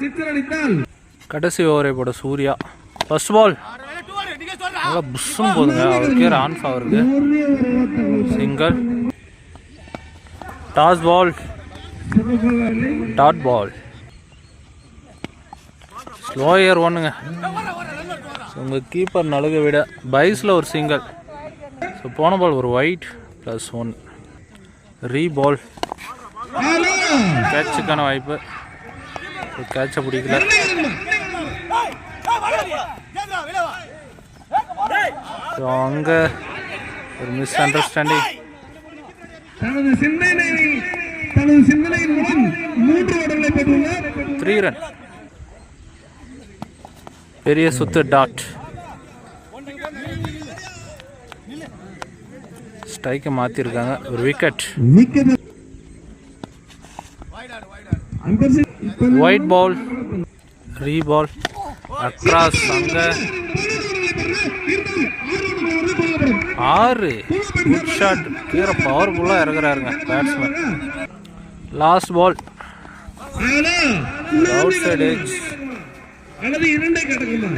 சித்தரடித்தால் கடைசி ஓவரை போட சூர்யா. ஃபர்ஸ்ட் பால் நல்லா புஷ்ஷும் போதுங்க. அவருக்கே ஆன் அவருக்கு single toss ball. Dot ball slower ஒன்றுங்க உங்கள் கீப்பர் நழுக விட பைஸில் ஒரு சிங்கிள் ஸோ போன பால் ஒரு wide plus one re ball கேட்சுக்கான வாய்ப்பு. கேட்சை பிடிக்கல. அங்கே ஒரு மிஸ் அண்டர்ஸ்டாண்டிங் தனது சிந்தனை தனது சிந்தனையின் மூலம் மூன்று ஓட்டங்களை பெற்றுள்ளார். த்ரீ ரன் பெரிய சுத்து டாட் ஸ்ட்ரைக்கை மாற்றிருக்காங்க ஒரு wicket wicket wide ball re ball across அங்க. ஆறு. குட் ஷாட் கீரை பவர்ஃபுல்லாக இறங்குறாருங்க batsman last ball outside அல்லது இரண்டே கடக்குமா